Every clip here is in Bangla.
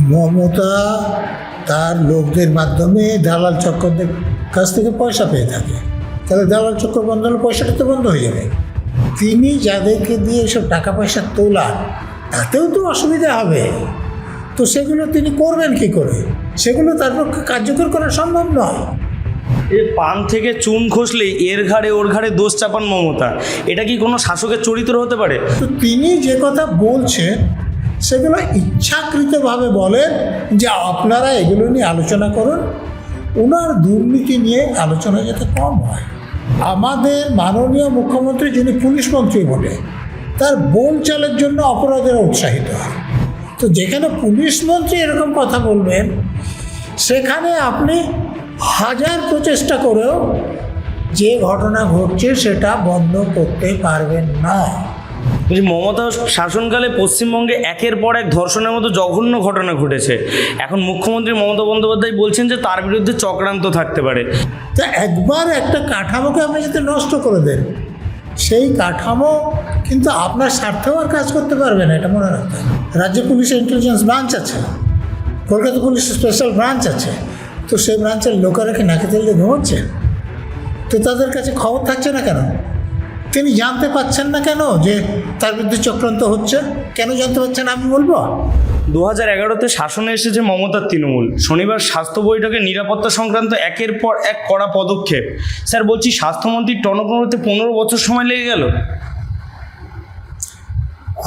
মমতা তার লোকদের মাধ্যমে দালাল চক্রদের কাছ থেকে পয়সা পেয়ে থাকে। তাহলে দালাল চক্র বন্ধ হলে পয়সাটা তো বন্ধ হয়ে যাবে। তিনি যাদেরকে দিয়ে এসব টাকা পয়সা তোলান তাতেও তো অসুবিধা হবে। তো সেগুলো তিনি করবেন কি করে? সেগুলো তার পক্ষে কার্যকর করা সম্ভব নয়। এ পান থেকে চুন খসলেই এর ঘাড়ে ওর ঘাড়ে দোষ চাপান মমতা। এটা কি কোনো শাসকের চরিত্র হতে পারে? তো তিনি যে কথা বলছেন সেগুলো ইচ্ছাকৃতভাবে বলেন যে আপনারা এগুলো নিয়ে আলোচনা করুন। ওনার দুর্নীতি নিয়ে আলোচনা যাতে কম হয়। আমাদের মাননীয় মুখ্যমন্ত্রী যিনি পুলিশ মন্ত্রী বলে তার বোন চালের জন্য অপরাধেরা উৎসাহিত হয়। তো যেখানে পুলিশ মন্ত্রী এরকম কথা বলবেন, সেখানে আপনি হাজার প্রচেষ্টা করেও যে ঘটনা ঘটছে সেটা বন্ধ করতে পারবেন না। বলছি মমতা শাসনকালে পশ্চিমবঙ্গে একের পর এক ধর্ষণের মতো জঘন্য ঘটনা ঘটেছে। এখন মুখ্যমন্ত্রী মমতা বন্দ্যোপাধ্যায় বলছেন যে তার বিরুদ্ধে চক্রান্ত থাকতে পারে। তা একবার একটা কাঠামোকে আপনি যাতে নষ্ট করে দেন, সেই কাঠামো কিন্তু আপনার স্বার্থেও আর কাজ করতে পারবে না, এটা মনে রাখতে। রাজ্য পুলিশের ইন্টেলিজেন্স ব্রাঞ্চ আছে, কলকাতা পুলিশের স্পেশাল ব্রাঞ্চ আছে, তো সেই ব্রাঞ্চের লোকেরা কি নাকি তেল দিয়ে ঘুমোচ্ছে? তো তাদের কাছে খবর থাকছে না কেন? তিনি জানতে পাচ্ছেন না কেন যে তার বিরুদ্ধে চক্রান্ত হচ্ছে? কেন জানতে পারছেন আমি বলব? দু হাজার এগারোতে শাসনে এসেছে মমতার তৃণমূল। শনিবার স্বাস্থ্য বৈঠকে নিরাপত্তা সংক্রান্ত একের পর এক কড়া পদক্ষেপ। স্যার বলছি স্বাস্থ্যমন্ত্রীর টনকনতে পনেরো বছর সময় লেগে গেল?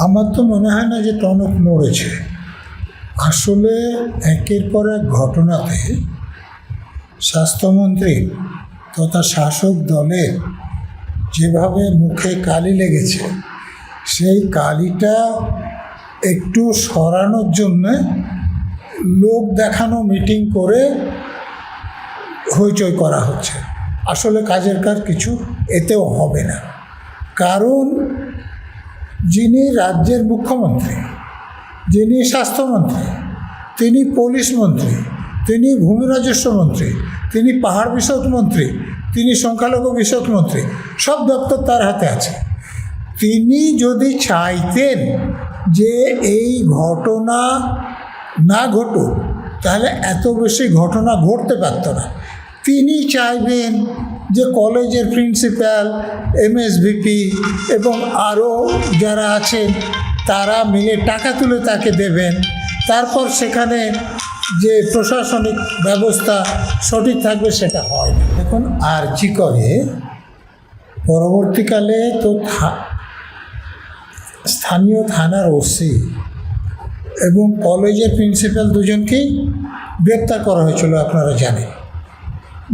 আমার তো মনে হয় না যে টনক নড়েছে। আসলে একের পর এক ঘটনাতে স্বাস্থ্যমন্ত্রী তথা শাসক দলের যেভাবে মুখে কালি লেগেছে, সেই কালিটা একটু সরানোর জন্যে লোক দেখানো মিটিং করে হইচই করা হচ্ছে। আসলে কাজের কাজ কিছু এতেও হবে না। কারণ যিনি রাজ্যের মুখ্যমন্ত্রী, যিনি স্বাস্থ্যমন্ত্রী, তিনি পুলিশ মন্ত্রী, তিনি ভূমি রাজস্ব মন্ত্রী, তিনি পাহাড় বিষয়ক মন্ত্রী তিনি সংখ্যালঘু বিষয়ক মন্ত্রী সব দপ্তর তার হাতে আছে। তিনি যদি চাইতেন যে এই ঘটনা না ঘটুক, তাহলে এত বেশি ঘটনা ঘটতে পারত না। তিনি চাইবেন যে কলেজের প্রিন্সিপাল এমএসভিপি এবং আরও যারা আছেন, তারা মিলে টাকা তুলে তাকে দেবেন। তারপর সেখানে যে প্রশাসনিক ব্যবস্থা সঠিক থাকবে সেটা হয় না এখন আর্জি করে? পরবর্তীকালে তো স্থানীয় থানার ওসি এবং কলেজের প্রিন্সিপাল দুজনকেই গ্রেপ্তার করা হয়েছিল, আপনারা জানেন।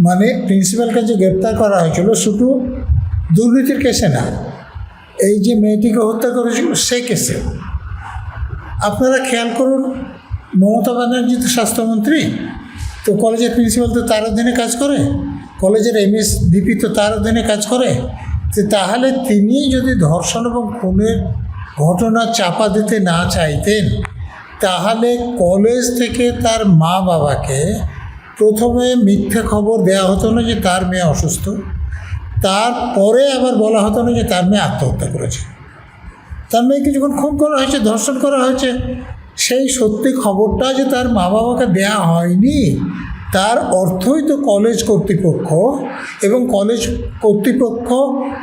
মানে প্রিন্সিপালকে যে গ্রেপ্তার করা হয়েছিল শুধু দুর্নীতির কেসে না, এই যে মেয়েটিকে হত্যা করেছিল সে কেসে। আপনারা খেয়াল করুন মমতা ব্যানার্জি তো স্বাস্থ্যমন্ত্রী, তো কলেজের প্রিন্সিপাল তো তার অধীনে কাজ করে, কলেজের এমএস ভিপি তো তার অধীনে কাজ করে, তো তাহলে তিনি যদি ধর্ষণ এবং খুনের ঘটনা চাপা দিতে না চাইতেন, তাহলে কলেজ থেকে তার মা বাবাকে প্রথমে মিথ্যে খবর দেওয়া হতো না যে তার মেয়ে অসুস্থ, তারপরে আবার বলা হতো না যে তার মেয়ে আত্মহত্যা করেছে। তার মেয়েকে যখন খুন করা হয়েছে, ধর্ষণ করা হয়েছে সেই সত্যি খবরটা যে তার মা বাবাকে দেয়া হয়নি, তার অর্থই তো কলেজ কর্তৃপক্ষ এবং কলেজ কর্তৃপক্ষ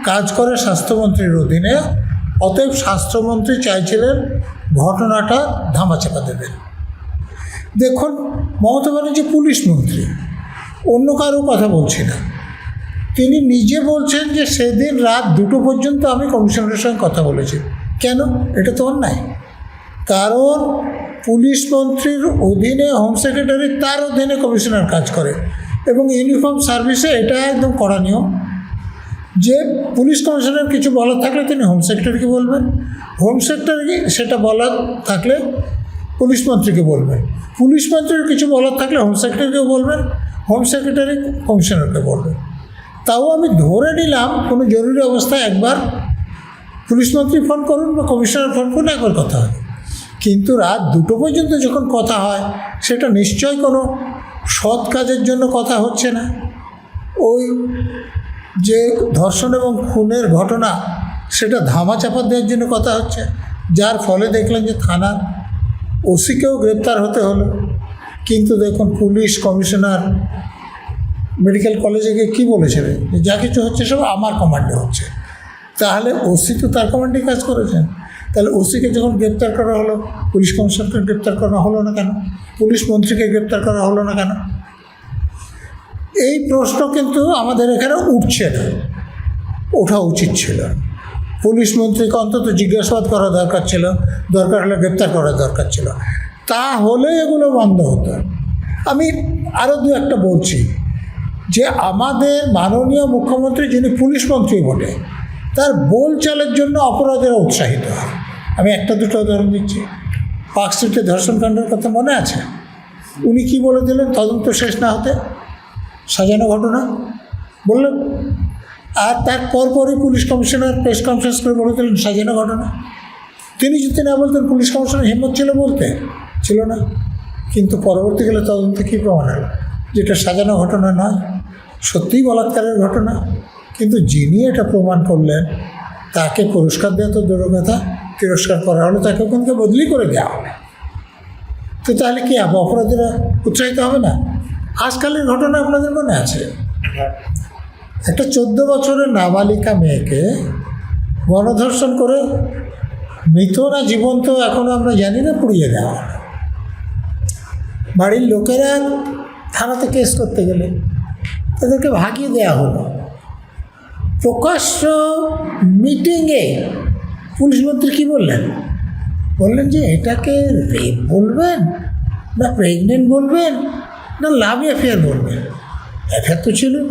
কাজ করে স্বাস্থ্যমন্ত্রীর অধীনে। অতএব স্বাস্থ্যমন্ত্রী চাইছিলেন ঘটনাটা ধামাচাপা দেবেন। দেখুন, মমতা ব্যানার্জি পুলিশ মন্ত্রী, অন্য কারও কথা বলছি না। তিনি নিজে বলছেন যে সেদিন রাত দুটো পর্যন্ত আমি কমিশনারের সঙ্গে কথা বলেছি। কেন? এটা তো অন্যায়। কারণ পুলিশ মন্ত্রীর অধীনে হোম সেক্রেটারি তার অধীনে কমিশনার কাজ করে এবং ইউনিফর্ম সার্ভিসে এটা একদম নিয়ম। যে পুলিশ কমিশনার কিছু বলার থাকলে তিনি হোম সেক্রেটারিকে বলবেন, হোম সেক্রেটারি সেটা বলার থাকলে পুলিশ মন্ত্রীকে বলবেন, পুলিশ মন্ত্রীর কিছু বলার থাকলে হোম সেক্রেটারিকেও বলবেন, হোম সেক্রেটারি কমিশনারকে বলবেন। তাও আমি ধরে নিলাম, কোনো জরুরি অবস্থায় একবার পুলিশ মন্ত্রী ফোন করুন বা কমিশনার ফোন করুন, একবার কথা হবে। কিন্তু রাত দুটো পর্যন্ত যখন কথা হয়, সেটা নিশ্চয় কোনো সৎ কাজের জন্য কথা হচ্ছে না। ওই যে ধর্ষণ এবং খুনের ঘটনা, সেটা ধামাচাপা দেওয়ার জন্য কথা হচ্ছে। যার ফলে দেখলেন যে থানার ওসিকেও গ্রেপ্তার হতে হলো। কিন্তু দেখুন, পুলিশ কমিশনার মেডিকেল কলেজে গিয়ে কী বলেছিলেন যা কিছু হচ্ছে সব আমার কমান্ডে হচ্ছে। তাহলে ওসি তো তার কমান্ডে কাজ করেছেন। তাহলে ওসিকে যখন গ্রেপ্তার করা হলো, পুলিশ কমিশনারকে গ্রেপ্তার করা হলো না কেন? পুলিশ মন্ত্রীকে গ্রেপ্তার করা হলো না কেন? এই প্রশ্ন কিন্তু আমাদের এখানে উঠছে না। ওঠা উচিত ছিল। পুলিশ মন্ত্রীকে অন্তত জিজ্ঞাসাবাদ করা দরকার ছিল, দরকার হলে গ্রেপ্তার করা দরকার ছিল। তাহলে এগুলো বন্ধ হতো। আমি আরও দু একটা বলছি, যে আমাদের মাননীয় মুখ্যমন্ত্রী যিনি পুলিশ মন্ত্রী বটে, তার বোলচালের জন্য অপরাধীরা উৎসাহিত হয়। আমি একটা দুটো উদাহরণ দিচ্ছি। পার্ক স্ট্রিটে ধর্ষণকাণ্ডের কথা মনে আছে? উনি কি বলে দিলেন? তদন্ত শেষ না হতে সাজানো ঘটনা? বললেন, আর তার পরপরই পুলিশ কমিশনার, প্রেস কনফারেন্স করে বলে দিলেন সাজানো ঘটনা। তিনি যদি না বলতেন, পুলিশ কমিশনার হিম্মত ছিল বলতে? ছিল না। কিন্তু পরবর্তীকালে তদন্তে কী প্রমাণ হলো যেটা সাজানো ঘটনা নয়, সত্যিই বলাৎকারের ঘটনা। কিন্তু যিনি এটা প্রমাণ করলেন, তাকে পুরস্কার দেওয়া তো দূরের কথা। তিরস্কার করা হলো তাকে ওখান থেকে বদলি করে দেওয়া হবে। তো তাহলে কি হবে অপরাধীরা উৎসাহিত হবে না? আজকালের ঘটনা আপনাদের মনে আছে? একটা চোদ্দ বছরের নাবালিকা মেয়েকে গণধর্ষণ করে মৃত না জীবন্ত এখনও আমরা জানি না, পুড়িয়ে দেওয়া। বাড়ির লোকেরা থানাতে কেস করতে গেলে তাদেরকে ভাগিয়ে দেওয়া হলো। প্রকাশ্য মিটিংয়ে পুলিশ মন্ত্রী কী বললেন? বললেন যে, এটাকে রেপ বলবেন না প্রেগনেন্ট বলবেন না লাভ অ্যাফেয়ার বলবেন? অ্যাফেয়ার তো ছিল।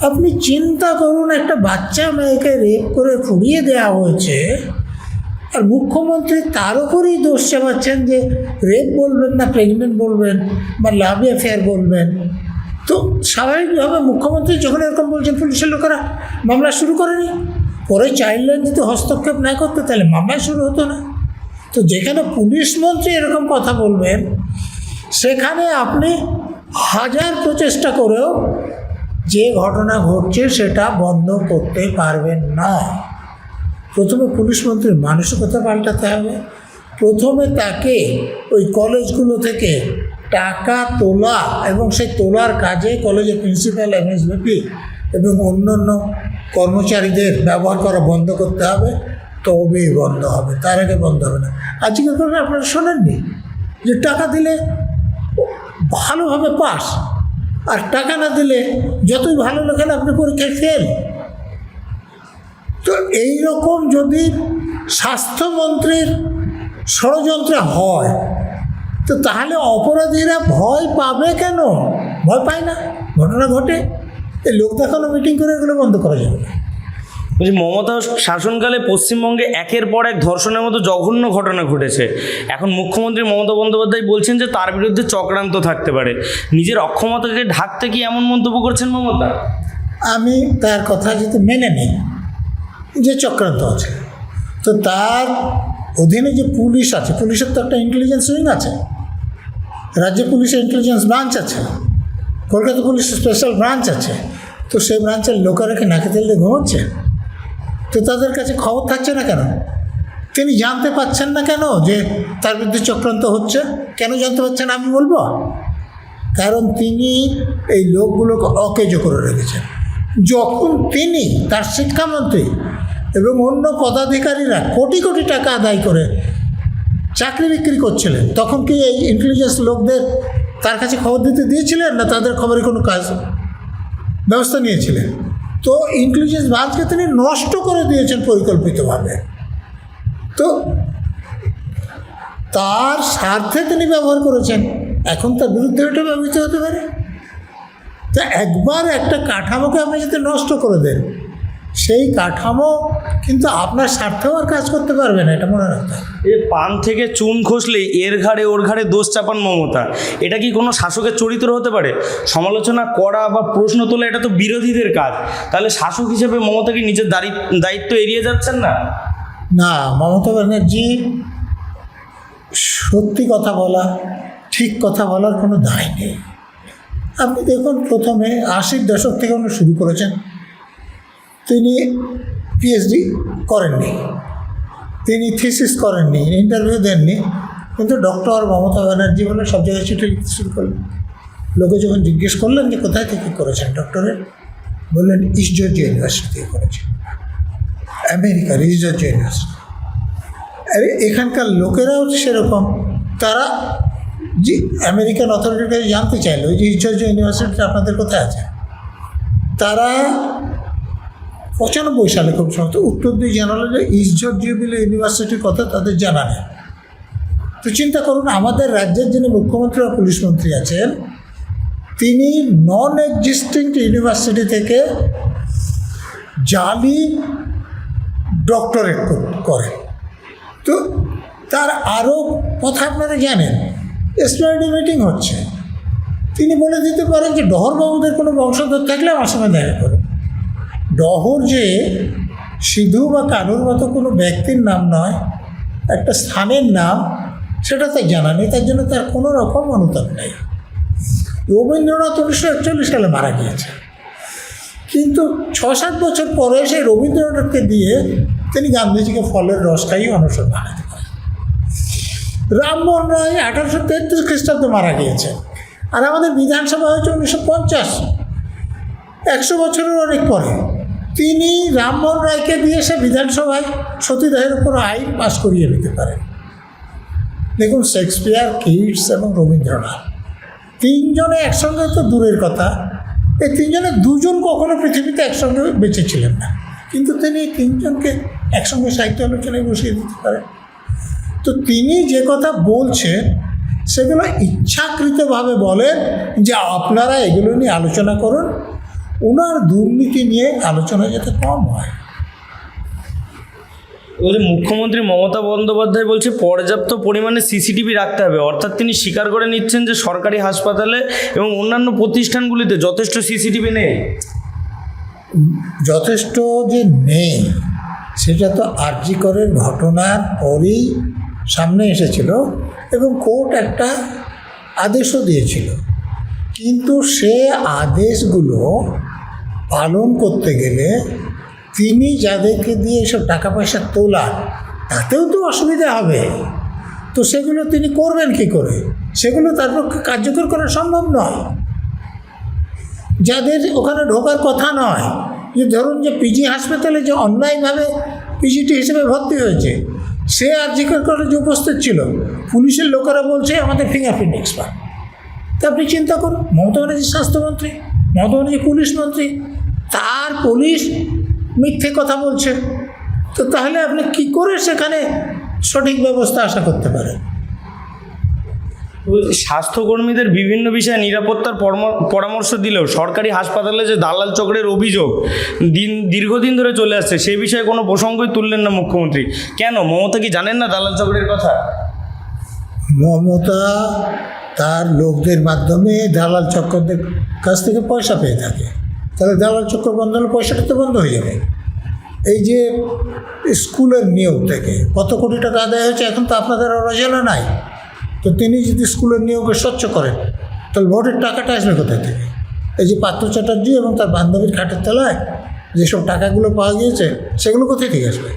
আপনি চিন্তা করুন, একটা বাচ্চা মেয়েকে রেপ করে পুড়িয়ে দেওয়া হয়েছে আর মুখ্যমন্ত্রী তার উপরেই দোষ চাপাচ্ছেন যে রেপ বলবেন না প্রেগনেন্ট বলবেন বা লাভ অ্যাফেয়ার বলবেন। তো স্বাভাবিকভাবে মুখ্যমন্ত্রী যখন এরকম বলছেন, পুলিশের লোকেরা মামলা শুরু করেনি। পরে চাইল্ড লাইন যদি হস্তক্ষেপ না করতো, তাহলে মামলা শুরু হতো না। তো যেখানে পুলিশ মন্ত্রী এরকম কথা বলবেন, সেখানে আপনি হাজার প্রচেষ্টা করেও যে ঘটনা ঘটছে সেটা বন্ধ করতে পারবেন না। প্রথমে পুলিশ মন্ত্রীর মানসিকতা পাল্টাতে হবে। প্রথমে তাকে ওই কলেজগুলো থেকে টাকা তোলা এবং সেই তোলার কাজে কলেজের প্রিন্সিপাল, এমএসবিপি এবং অন্যান্য কর্মচারীদের ব্যবহার করা বন্ধ করতে হবে তবেই বন্ধ হবে, তার আগে বন্ধ হবে না। আজকে করে আপনারা শোনেননি যে টাকা দিলে ভালোভাবে পাস, আর টাকা না দিলে যতই ভালো লেখেন আপনি পরীক্ষায় ফেল তো এই রকম যদি স্বাস্থ্যমন্ত্রীর ষড়যন্ত্রে হয়, তো তাহলে অপরাধীরা ভয় পাবে কেন? ভয় পায় না, ঘটনা ঘটে। এই লোক দেখানো মিটিং করে এগুলো বন্ধ করা যাবে না। বলছি মমতা শাসনকালে পশ্চিমবঙ্গে একের পর এক ধর্ষণের মতো জঘন্য ঘটনা ঘটেছে। এখন মুখ্যমন্ত্রী মমতা বন্দ্যোপাধ্যায় বলছেন যে তার বিরুদ্ধে চক্রান্ত থাকতে পারে। নিজের অক্ষমতাকে ঢাকতে কি এমন মন্তব্য করছেন মমতা? আমি তার কথা যদি মেনে নিই যে চক্রান্ত আছে। তো তার অধীনে যে পুলিশ আছে পুলিশের তো একটা ইন্টেলিজেন্স উইং আছে। রাজ্য পুলিশের ইন্টেলিজেন্স ব্রাঞ্চ আছে। কলকাতা পুলিশের স্পেশাল ব্রাঞ্চ আছে। তো সেই ব্রাঞ্চের লোকেরা কি নাকে তেল দিয়ে ঘুমোচ্ছে? তো তাদের কাছে খবর থাকছে না কেন? তিনি জানতে পাচ্ছেন না কেন যে তার বিরুদ্ধে চক্রান্ত হচ্ছে? কেন জানতে পারছেন আমি বলব? কারণ তিনি এই লোকগুলোকে অকেজো করে রেখেছেন। যখন তিনি তার শিক্ষামন্ত্রী এবং অন্য পদাধিকারীরা কোটি কোটি টাকা আদায় করে চাকরি বিক্রি করছিলেন, তখন কি এই ইন্টেলিজেন্স লোকদের তার কাছে খবর দিতে দিয়েছিলেন না, তাদের খবরে কোনো কাজ ব্যবস্থা নিয়েছিলেন। তো ইন্টেলিজেন্স ব্রাঞ্চকে তিনি নষ্ট করে দিয়েছেন পরিকল্পিতভাবে। তো তার স্বার্থে তিনি ব্যবহার করেছেন। এখন তার বিরুদ্ধে এটা ব্যবহৃত হতে পারে। তা একবার একটা কাঠামোকে আপনি যদি নষ্ট করে দেন সেই কাঠামো কিন্তু আপনার স্বার্থেও আর কাজ করতে পারবে না এটা মনে রাখতে এ পান থেকে চুন খসলেই এর ঘাড়ে ওর ঘাড়ে দোষ চাপান মমতা। এটা কি কোনো শাসকের চরিত্র হতে পারে? সমালোচনা করা বা প্রশ্ন তোলা এটা তো বিরোধীদের কাজ। তাহলে শাসক হিসেবে মমতা কি নিজের দায়ি- দায়িত্ব এড়িয়ে যাচ্ছেন না? না মমতা ব্যানার্জি সত্যি কথা বলা ঠিক কথা বলার কোনো দায় নেই। আপনি দেখুন প্রথমে আশির দশক থেকে উনি শুরু করেছেন। তিনি পিএইচডি করেননি। তিনি থিসিস করেননি ইন্টারভিউ দেননি, কিন্তু ডক্টর মমতা ব্যানার্জি বলে সব জায়গায় চিঠি লিখতে শুরু করলেন। লোকে যখন জিজ্ঞেস করলেন যে কোথায় থেকে করেছেন ডক্টরেট বললেন ইস্ট জর্জিয়া ইউনিভার্সিটি থেকে করেছেন। আমেরিকার ইস্ট জর্জিয়া ইউনিভার্সিটি আরে এখানকার লোকেরাও সেরকম। তারা যে আমেরিকান অথরিটির কাছে জানতে চাইলো যে ইস্ট জর্জিয়া ইউনিভার্সিটিটা আপনাদের কোথায় আছে? তারা পঁচানব্বই সালে খুব সম্ভবত। উত্তর দিয়ে জানালো যে ইস্ট জর্জিয়া ইউনিভার্সিটির কথা তাদের জানা নেই। তো চিন্তা করুন, আমাদের রাজ্যের যিনি মুখ্যমন্ত্রী বা পুলিশ মন্ত্রী আছেন, তিনি নন এক্সিস্টিং ইউনিভার্সিটি থেকে জালি ডক্টরেট করে তো তার আরও কথা আপনারা জানেন এসপিআইডি মিটিং হচ্ছে। তিনি বলে দিতে পারেন যে, ডহরবাবুদের কোনো বংশধর থাকলে আমার সঙ্গে দেখা করুন। ডহর যে সিধু বা কানুর মতো কোনো ব্যক্তির নাম নয়, একটা স্থানের নাম, সেটা তার জানা নেই, তার জন্য তার কোনো রকম অনুতাপ নেই। রবীন্দ্রনাথ উনিশশো একচল্লিশ সালে মারা গিয়েছে। কিন্তু ছ সাত বছর পরে সেই রবীন্দ্রনাথকে দিয়ে তিনি গান্ধীজিকে ফলের রস খাইয়ে অনশন বানাতে পারেন রামমোহন রায় আঠারোশো তেত্রিশ খ্রিস্টাব্দে মারা গিয়েছেন আর আমাদের বিধানসভা হয়েছে উনিশশো পঞ্চাশ, একশো বছরের অনেক পরে। তিনি রামমোহন রায়কে দিয়ে সে বিধানসভায় সতীদাহের উপর আইন পাশ করিয়ে নিতে পারেন। দেখুন শেক্সপিয়ার, কিটস এবং রবীন্দ্রনাথ। তিনজনে একসঙ্গে তো দূরের কথা। এই তিনজনে দুজন কখনো পৃথিবীতে একসঙ্গে বেঁচে ছিলেন না। কিন্তু তিনি তিনজনকে একসঙ্গে সাহিত্য আলোচনায় বসিয়ে দিতে পারেন। তো তিনি যে কথা বলছেন, সেগুলো ইচ্ছাকৃতভাবে বলেন যে আপনারা এগুলো নিয়ে আলোচনা করুন। ওনার দুর্নীতি নিয়ে আলোচনা যাতে কম হয়। বলছে মুখ্যমন্ত্রী মমতা বন্দ্যোপাধ্যায় বলছে পর্যাপ্ত পরিমাণে সিসিটিভি রাখতে হবে। অর্থাৎ তিনি স্বীকার করে নিচ্ছেন যে সরকারি হাসপাতালে এবং অন্যান্য প্রতিষ্ঠানগুলিতে যথেষ্ট সিসিটিভি নেই। যথেষ্ট যে নেই সেটা তো আর্যিকরের ঘটনার পরেই সামনে এসেছিল এবং কোর্ট একটা আদেশও দিয়েছিল। কিন্তু সে আদেশগুলো পালন করতে গেলে তিনি যাদেরকে দিয়ে এসব টাকা পয়সা তোলার, তাতেও তো অসুবিধা হবে। তো সেগুলো তিনি করবেন কি করে? সেগুলো তার পক্ষে কার্যকর করা সম্ভব নয়। যাদের ওখানে ঢোকার কথা নয়, যে ধরুন যে পিজি হাসপাতালে যে অন্যায়ভাবে পিজিটি হিসেবে ভর্তি হয়েছে, সে আর জিজ্ঞেস করে যে উপস্থিত ছিল, পুলিশের লোকেরা বলছে, আমাদের ফিঙ্গারপ্রিন্ট এক্সপার্ট তা আপনি চিন্তা করুন, মমতা ব্যানার্জি স্বাস্থ্যমন্ত্রী, মমতা ব্যানার্জি পুলিশ মন্ত্রী তার পুলিশ মিথ্যে কথা বলছে। তো তাহলে আপনি কি করে সেখানে সঠিক ব্যবস্থা আশা করতে পারেন? স্বাস্থ্যকর্মীদের বিভিন্ন বিষয়ে নিরাপত্তার পরম- পরামর্শ দিলেও সরকারি হাসপাতালে যে দালাল চক্রের অভিযোগ দিন দীর্ঘদিন ধরে চলে আসছে সেই বিষয়ে কোনো প্রসঙ্গই তুললেন না মুখ্যমন্ত্রী। কেন? মমতা কি জানেন না দালাল চক্রের কথা? মমতা তার লোকদের মাধ্যমে দালাল চক্রদের কাছ থেকে পয়সা পেয়ে থাকে। তাহলে দালাল চক্র বন্ধ হলে পয়সাটা তো বন্ধ হয়ে যাবে। এই যে স্কুলের নিয়োগ থেকে কত কোটি টাকা আদায় হয়েছে, এখন তো আপনাদের অজানা নাই। তো তিনি যদি স্কুলের নিয়োগে স্বচ্ছ করেন, তাহলে ভোটের টাকাটা আসবে কোথায় থেকে? এই যে পার্থ চ্যাটার্জি এবং তার বান্ধবীর খাটের তলায় যেসব টাকাগুলো পাওয়া গিয়েছে, সেগুলো কোথায় থেকে আসবে?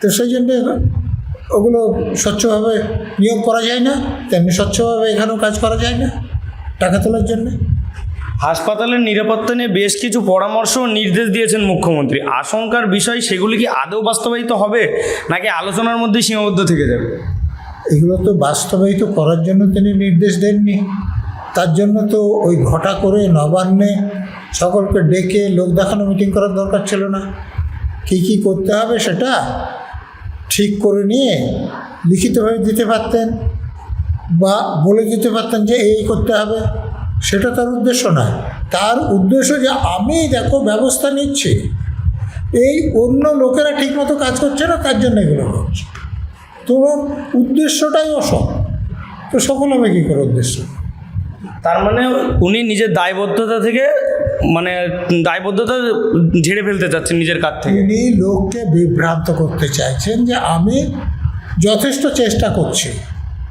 তো সেই জন্যে ওগুলো স্বচ্ছভাবে নিয়োগ করা যায় না, তেমনি স্বচ্ছভাবে এখানেও কাজ করা যায় না, টাকা তোলার জন্যে। হাসপাতালের নিরাপত্তা নিয়ে বেশ কিছু পরামর্শ ও নির্দেশ দিয়েছেন মুখ্যমন্ত্রী। আশঙ্কার বিষয়, সেগুলি কি আদৌ বাস্তবায়িত হবে, নাকি আলোচনার মধ্যেই সীমাবদ্ধ থেকে যাবে? এগুলো তো বাস্তবায়িত করার জন্য তিনি নির্দেশ দেননি। তার জন্য তো ওই ঘটা করে নবান্নে সকলকে ডেকে লোক দেখানো মিটিং করার দরকার ছিল না। কী কী করতে হবে সেটা ঠিক করে নিয়ে লিখিতভাবে দিতে পারতেন বা বলে দিতে পারতেন যে এই করতে হবে। সেটা তার উদ্দেশ্য নয় তার উদ্দেশ্য যে আমি দেখো ব্যবস্থা নিচ্ছি। এই অন্য লোকেরা ঠিকমতো কাজ করছে না তার জন্য এগুলো করছে তোমার উদ্দেশ্যটাই অসৎ। তো সফল হবে কী করে উদ্দেশ্য? তার মানে উনি নিজের দায়বদ্ধতা থেকে মানে দায়বদ্ধতা ঝেড়ে ফেলতে চাচ্ছেন নিজের কাছ থেকে। তিনি লোককে বিভ্রান্ত করতে চাইছেন যে আমি যথেষ্ট চেষ্টা করছি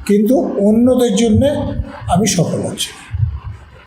কিন্তু অন্যদের জন্যে আমি সফল হচ্ছি। না।